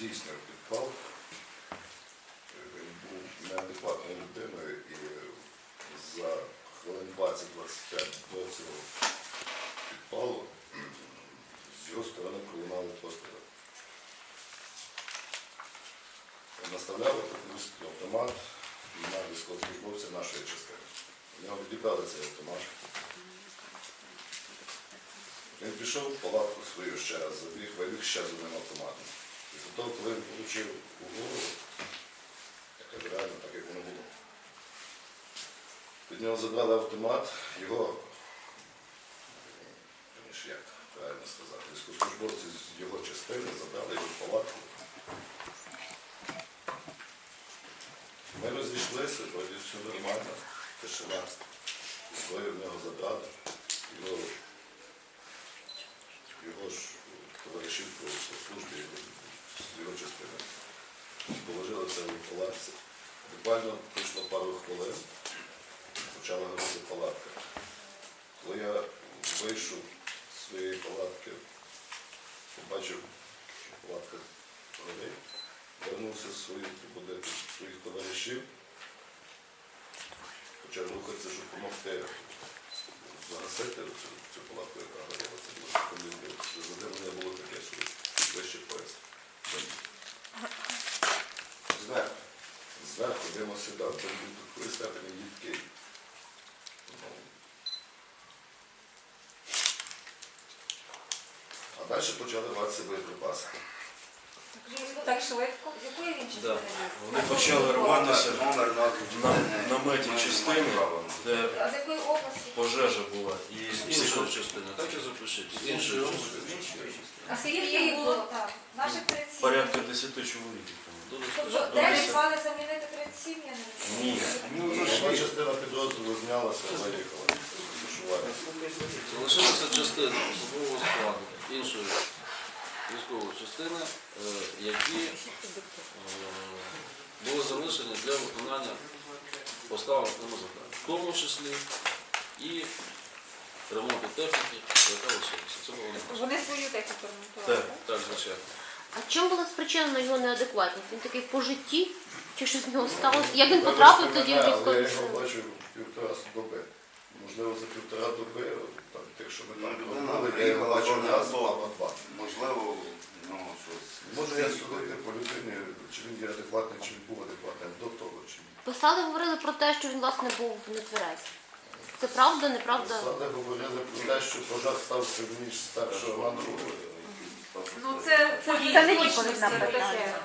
здійснив підпал. Е, Він був неадекватною людиною і за хвилин 20-25 до цього підпалу з його сторони пролунали постріли. Наставляли такий автомат на військовослужбовця нашої частини. У нього відібрали цей автомат. Він пішов в палатку свою ще раз, забіг, вивів ще з одним автоматом. Того, коли він отримав у голову, таке реально так, як воно було. Від нього забрали автомат, його, ніж як правильно сказати, військовослужбовці з його частини забрали його в палатку. Ми розійшлися, вроді все нормально, тишина. Зброю в нього забрали. Його, його ж товаришів по, по службі з його частини. Положили палатці. Буквально пройшло пару хвилин, почала горіти палатка. Коли я вийшов з своєї палатки, побачив, що палатка горить, вернувся з своїх будинку своїх товаришів, почав рухатися, щоб допомогти загасити цю, цю палатку, яка горіла. Це було секунди. Задимлення було таке, що вище пояс. Зверху. Зверху димо сюди. Це такої степені А далі почали рватися боєприпаси. Так швидко. З якої він частини? Да. Вони почали рватися Номер на частини. наметі частини, де А з якої області? пожежа була. І З іншої частини, так і запишіть. З іншої частини. А скільки їх було? Так. Наших 37. порядка 10 чоловік. Дуже Тобто скажу. 9 мали замінити 37, я не. Ні. Одна частина підрозділу знялася, виїхала. Залишилася частина особового складу іншої військової частини, е, які е, були залишені для виконання поставлених ними завдань, в тому числі і ремонту техніки, яка лишилася. Вони свою техніку ремонтували. Так. так, звичайно. А чим була спричинена його неадекватність? Він такий по житті? Чи щось з нього сталося? Як він потрапив тоді в мене, але Я його бачив півтора доби. Можливо, за півтора доби, там, тих, що ми там Ну, я його бачив зовні раз або два. Можливо, ну, щось. Може я судити по людині, чи він є адекватний, чи він був адекватним до того, чи ні. Писали, говорили про те, що він власне був в нетверезі. Це правда, неправда? Сади говорили про те, що пожар став ніж з першого другого. Ну це, це, це не відповідь на питання.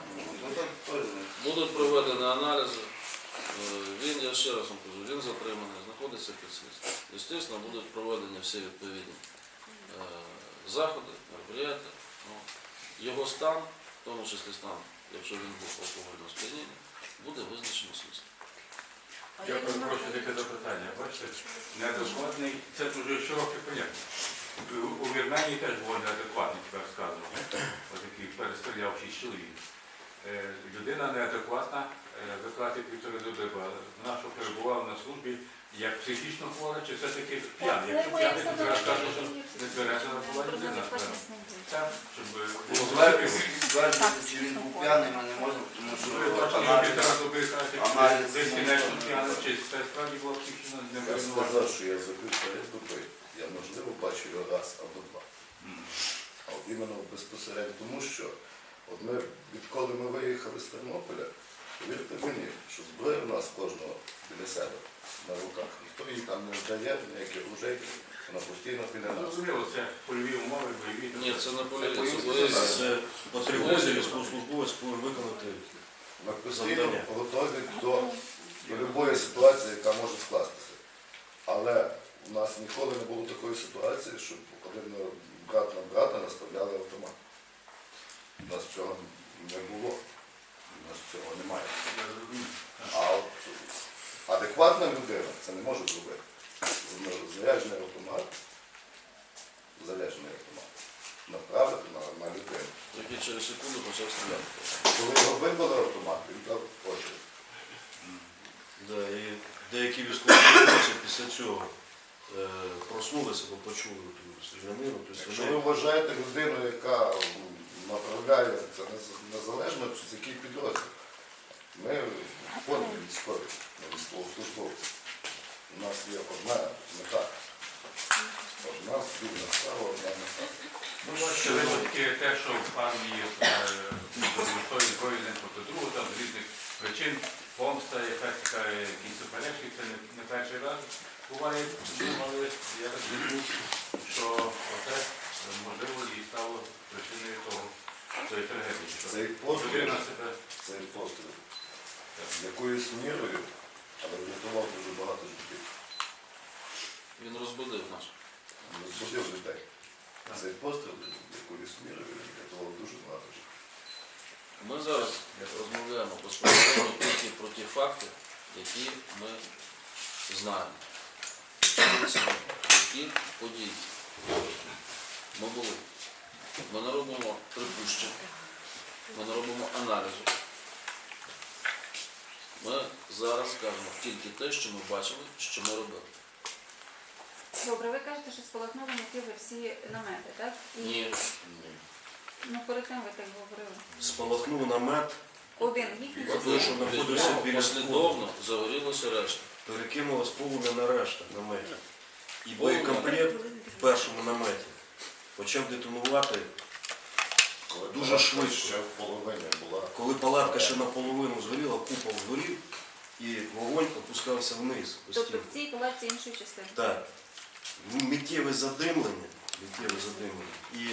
Ну, так Будуть проведені аналізи. Е, Він, я ще раз вам кажу, він затриманий, знаходиться під слідством. Звісно, будуть проведені всі відповідні е, заходи, мероприятия. Ну, Його стан, в тому числі стан, якщо він був алкогольного сп'яніння, буде визначено слідством. Я перепрошую таке запитання. Бачите, неадекватний, це дуже широке поняття. У- У Вірменії теж сказано. Ось такий перестрілявший чоловік. Е, Людина неадекватна, е, виклати півтори доби, вона, що перебувала на службі, як психічно хвора, чи все-таки п'яний? Якщо п'яний, то зараз кажуть, що не тверезана була людина. Так, щоб було Ствердити, злепив. він був п'яний, ми не можемо, тому що півтора доби кажете, аналіз десь кінечно п'яний, чи це справді була психічно Я невинувата. сказав, що я за півтори доби. Я, можливо, бачу його раз або два. А от іменно безпосередньо тому, що от ми, відколи ми виїхали з Тернополя, повірте мені, що зброя в нас кожного біля себе на руках. Ніхто її там не здає, ніяких ружей, вона постійно біля нас. Зрозуміло, це польові умови, бойові. Ні, це не поліція, це тривозі військовослужбовець повинен виконати. Ми постійно Завдання. готові до, до будь-якої ситуації, яка може скластися. Але у нас ніколи не було такої ситуації, щоб один брат на брата наставляли автомат. У нас цього не було. У нас цього немає. А от адекватна людина це не може зробити. Заряджений автомат, заряджений автомат. Направити на, на людину. Який через секунду почав стріляти. Коли його вибили автомат, він дав очі. Да, і деякі військовослужбовці після цього е, проснулися або почули ту стрілянину. Тобто Якщо ви вони вважаєте людину, яка направляє це нез- незалежно з який підрозділ, ми входимо військові на військовослужбовців. У нас є одна мета. Одна спільна справа, одна мета. Ну, бачите, випадки те, що в армії зброю один проти другого, там з різних причин, помста, якась така, якісь суперечки, це не, не перший раз буває, але я так думаю, що оце, можливо, і стало причиною того, цієї трагедії. Цей постріл, Людина себе цей постріл якоюсь мірою, але врятував дуже багато життів. Він розбудив нас. Розбудив людей. Цей постріл якоюсь мірою врятував дуже багато життів. Ми зараз розмовляємо безпосередньо тільки про ті факти, які ми знаємо. Які події ми були. Ми не робимо припущень, ми не робимо аналізу. Ми зараз кажемо тільки те, що ми бачили, що ми робили. Добре, ви кажете, що спалахнули мотиви всі намети, так? І, Ні. Ну, перед тим ви так говорили. спалахнув намет, Один чи ви що Послідовно загорілося решта. перекинулось полум'я на решта наметів. І боєкомплект в першому наметі почав детонувати Коли Дуже швидко. Ще в половині була. Коли палатка ще наполовину згоріла, купол згорів, і вогонь опускався вниз Тобто в цій палаці іншої частини. Так. Миттєве задимлення, миттєве задимлення і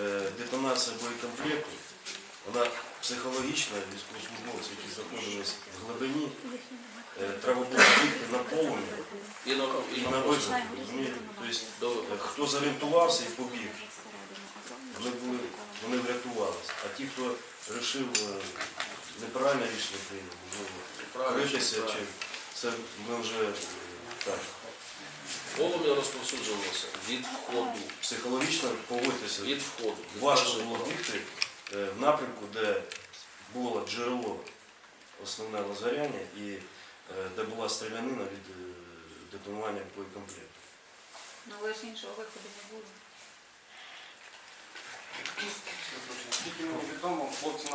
е, детонація боєкомплекту, вона психологічна, військовослужбовці, які знаходились в глибині, е, треба було бігти на полум'я І на, і на розумієте? Тобто, е, хто зорієнтувався і побіг, вони, були, вони врятувалися. А ті, хто вирішив неправильне рішення прийняв, можливо, критися, чи це ми вже е, так, Полум'я розповсюджувалося від входу. психологічно поводитися. Від входу. Важко було бігти е, в напрямку, де було джерело основне возгоряння і е, де була стрілянина від е, детонування боєкомплекту. Ну, але ж іншого виходу не було. Відомо, хлопці